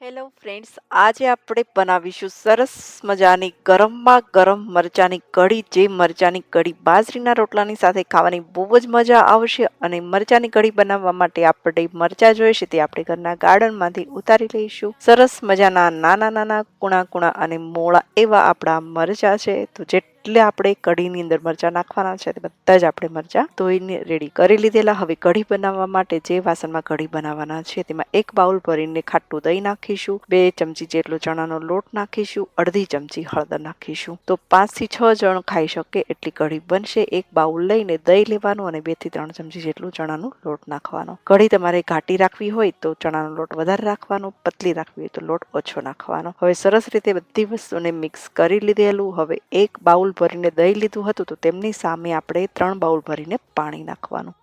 Hello friends આજે આપણે બનાવીશું સરસ મજાની ગરમમાં ગરમ મરચાંની કઢી. જે મરચાંની કઢી બાજરીના રોટલાની સાથે ખાવાની બહુ જ મજા આવશે અને મરચાંની કઢી બનાવવા માટે આપણે મરચાં જોઈશે તે આપણે ઘરના ગાર્ડનમાંથી ઉતારી લઈશું. સરસ મજાના નાના નાના કુણા કુણા અને મોળા એવા આપણા મરચાં છે. તો જેટલે આપણે કઢીની અંદર મરચાં નાખવાના છે બધા જ આપણે મરચાં ધોઈને રેડી કરી લીધેલા. હવે કઢી બનાવવા માટે જે વાસણમાં કઢી બનાવવાના છે, તેમાં એક બાઉલ ભરીને ખાટું દહીં નાખીશું, બે ચમચી જેટલો ચણાનો લોટ નાખીશું, અડધી ચમચી હળદર નાખીશું. તો પાંચથી છ જણ ખાઈ શકે એટલી કઢી બનશે. એક બાઉલ લઈને દહીં લેવાનું અને બેથી ત્રણ ચમચી જેટલું ચણાનો લોટ નાખવાનો. કઢી તમારે ઘાટી રાખવી હોય તો ચણાનો લોટ વધારે રાખવાનો, પતલી રાખવી હોય તો લોટ ઓછો નાખવાનો. હવે સરસ રીતે બધી વસ્તુને મિક્સ કરી લીધેલું. હવે એક બાઉલ ભરીને દહીં લીધું હતું તો તેમની સામે આપણે ત્રણ બાઉલ ભરીને પાણી નાખવાનું.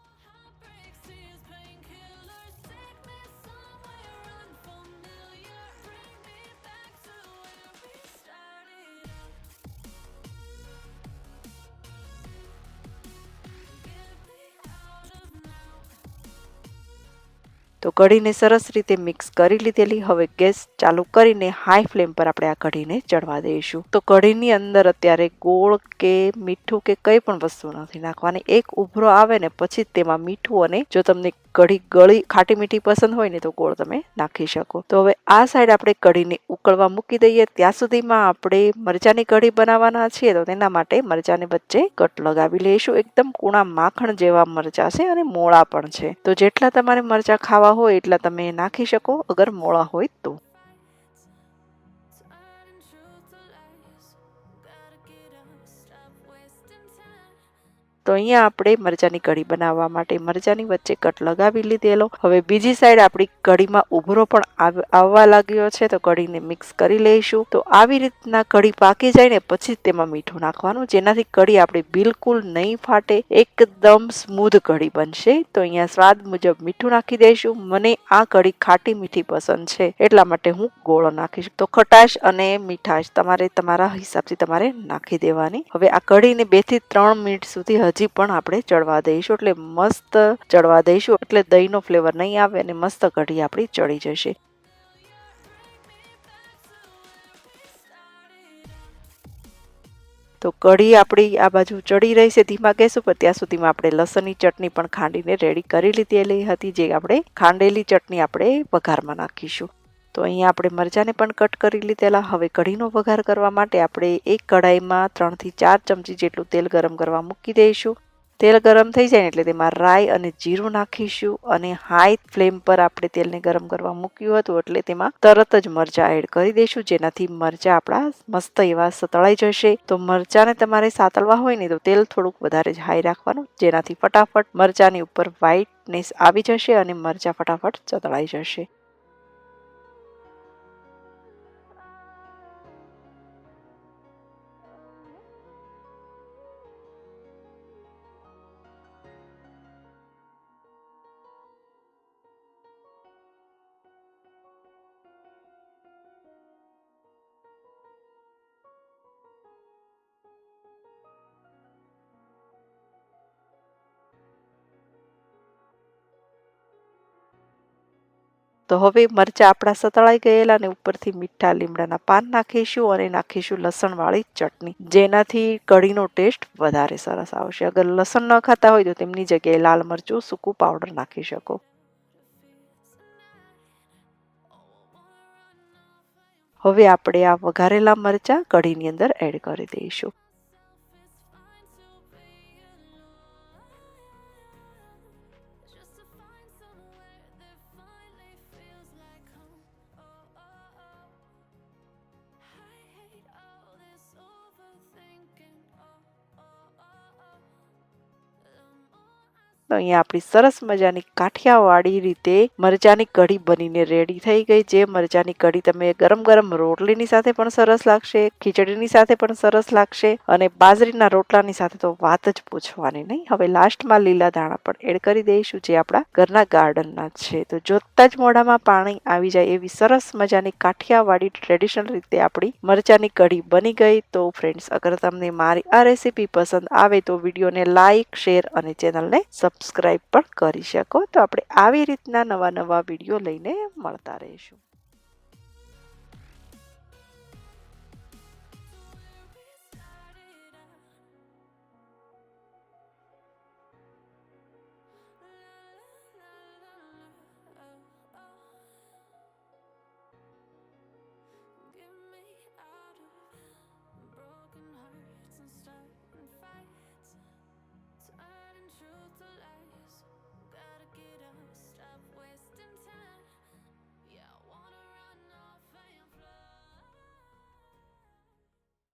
તો કઢીને સરસ રીતે મિક્સ કરી લીધેલી. હવે ગેસ ચાલુ કરીને હાઈ ફ્લેમ પર આપણે આ કઢીને ચડવા દઈશું. તો કઢીની અંદર અત્યારે ગોળ કે મીઠું કે કંઈ પણ વસ્તુ નથી નાખવાની. એક ઉભરો આવે ને પછી તેમાં મીઠું અને જો તમને કઢી ગળી ખાટી મીઠી પસંદ હોય ને તો ગોળ તમે નાખી શકો. તો હવે આ સાઈડ આપણે કઢીને ઉકળવા મૂકી દઈએ. ત્યાં સુધીમાં આપણે મરચાંની કઢી બનાવવાના છીએ તો તેના માટે મરચાંની વચ્ચે કટ લગાવી લઈશું. એકદમ કૂણા માખણ જેવા મરચાં છે અને મોળા પણ છે. તો જેટલા તમારે મરચાં ખાવા હોય એટલા તમે નાખી શકો. અગર મોળા હોય તો. તો અહીંયા આપણે મરચાંની કઢી બનાવવા માટે મરચાંની વચ્ચે કટ લગાવી લીધેલો. હવે બીજી સાઈડ આપણી કઢીમાં ઉભરો પણ આવવા લાગ્યો છે, તો કઢીને મિક્સ કરી લઈશું. તો આવી રીતના કઢી પાકી જાય ને પછી તેમાં મીઠું નાખવાનું, જેનાથી કઢી આપણી બિલકુલ નહીં ફાટે, એકદમ સ્મૂધ કઢી બનશે. તો અહીંયા સ્વાદ મુજબ મીઠું નાખી દઈશું. મને આ કઢી ખાટી મીઠી પસંદ છે, એટલા માટે હું ગોળો નાખીશ. તો ખટાશ અને મીઠાશ તમારે તમારા હિસાબથી તમારે નાખી દેવાની. હવે આ કઢીને બેથી ત્રણ મિનિટ સુધી હજી પણ આપણે ચડવા દઈશું. એટલે મસ્ત ચડવા દઈશું. એટલે દહીંનો ફ્લેવર નહીં આવે અને મસ્ત કઢી આપણી ચડી જશે. તો કઢી આપણી આ બાજુ ચડી રહી છે ધીમા ગેસ ઉપર. ત્યાં સુધીમાં આપણે લસણની ચટણી પણ ખાંડીને રેડી કરી લીધેલી હતી, જે આપણે ખાંડેલી ચટણી આપણે વઘારમાં નાખીશું. તો અહીંયા આપણે મરચાંને પણ કટ કરી લીધેલા. હવે કઢીનો વઘાર કરવા માટે આપણે એક કઢાઈમાં ત્રણથી ચાર ચમચી જેટલું તેલ ગરમ કરવા મૂકી દઈશું. તેલ ગરમ થઈ જાય એટલે તેમાં રાઈ અને જીરું નાખીશું અને હાઈ ફ્લેમ પર આપણે તેલને ગરમ કરવા મૂક્યું હતું એટલે તેમાં તરત જ મરચાં એડ કરી દઈશું. જેનાથી મરચાં આપણા મસ્ત એવા સતળાઈ જશે. તો મરચાંને તમારે સાતળવા હોય ને તો તેલ થોડુંક વધારે જ હાઈ રાખવાનું. જેનાથી ફટાફટ મરચાંની ઉપર વ્હાઈટનેસ આવી જશે અને મરચાં ફટાફટ સતળાઈ જશે. તો હવે મરચાં આપણા સતળાઈ ગયેલા ને ઉપરથી મીઠા લીમડાના પાન નાખીશું અને નાખીશું લસણવાળી ચટણી. જેનાથી કઢીનો ટેસ્ટ વધારે સરસ આવશે. અગર લસણ ન ખાતા હોય તો તેમની જગ્યાએ લાલ મરચું, સૂકું પાવડર નાખી શકો. હવે આપણે આ વઘારેલા મરચાં કઢીની અંદર એડ કરી દઈશું. તો અહીંયા આપણી સરસ મજાની કાઠિયાવાડી રીતે મરચાંની કઢી બનીને રેડી થઈ ગઈ જે મરચાંની કઢી તમે ગરમ ગરમ રોટલીની સાથે પણ સરસ લાગશે, ખીચડીની સાથે પણ સરસ લાગશે અને બાજરીના રોટલાની સાથે તો વાત જ પૂછવાની નહીં. હવે લાસ્ટમાં લીલા દાણા પણ એડ કરી દઈશું, જે આપણા ઘરના ગાર્ડનના છે. તો જોતા જ મોઢામાં પાણી આવી જાય એવી સરસ મજાની કાઠિયાવાડી ટ્રેડિશનલ રીતે આપણી મરચાંની કઢી બની ગઈ. તો ફ્રેન્ડ્સ અગર તમને મારી આ રેસીપી પસંદ આવે તો વિડીયોને લાઈક શેર અને ચેનલને સબસ્ક્રાઈબ સબસ્ક્રાઈબ પણ કરી શકો. તો આપણે આવી રીતના નવા નવા વીડિયો લઈને મળતા રહીશું.